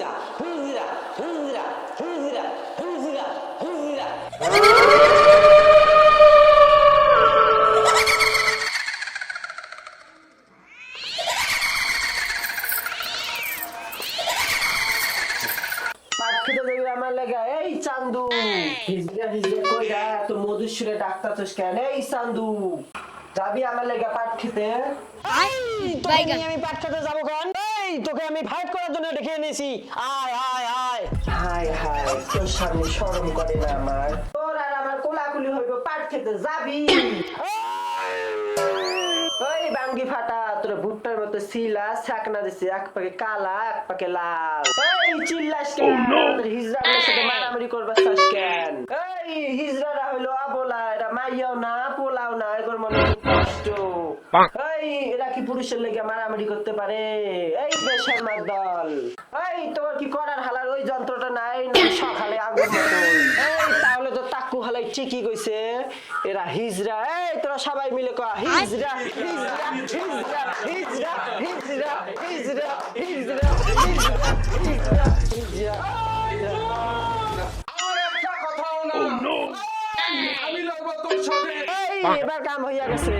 হুজরা হুজরা হুজরা হুজরা হুজরা হুজরা আমার লেগা এই চান্দু কইরা তোর মধুসূরে ডাক্তার তোস কেন? এই চান্দু যাবি আমার লেগা পাট খেতে? আমি পাট খেতে যাব কোন এই তোকে আমি ফাইট করার জন্য ডেকে এনেছি। আয় আয় আয়। হাই হাই তোর সামনে শরম করে না আমার। তোর আর আমার কোলাকুলি হইব পাট খেতে যাবি। ওই বাঙ্গি ফাটা তোর ভুট্টার মতো শিলা ছাকনা দিছে এক পাকে কালা এক পাকে লাল। এই চিল্লাস কেন? তোর হিজড়াগুলোর সাথে মারামারি করবার চাস কেন? এই হিজড়ারা হইল আবলা এরা মাইয়াও না পোলাও না এগুলোর মনে কষ্ট। এই এরা কি পুরুষের লেগে মারামারি করতে পারে? এই বেশের দল এই তোমার কি করার হালার? ওই যন্ত্রটা নাই না? সকালে আগুন এই তাহলে তো তাকু হালাই ঠিকই কইছে। এরা হিজরা। এই তোরা সবাই মিলে কয়া হিজরা হিজরা হিজরা হিজরা হিজরা হিজরা হিজরা হিজরা হিজরা। না। আমি লড়বো তোর সাথে। এই এবার কাম হইয়া গেছে।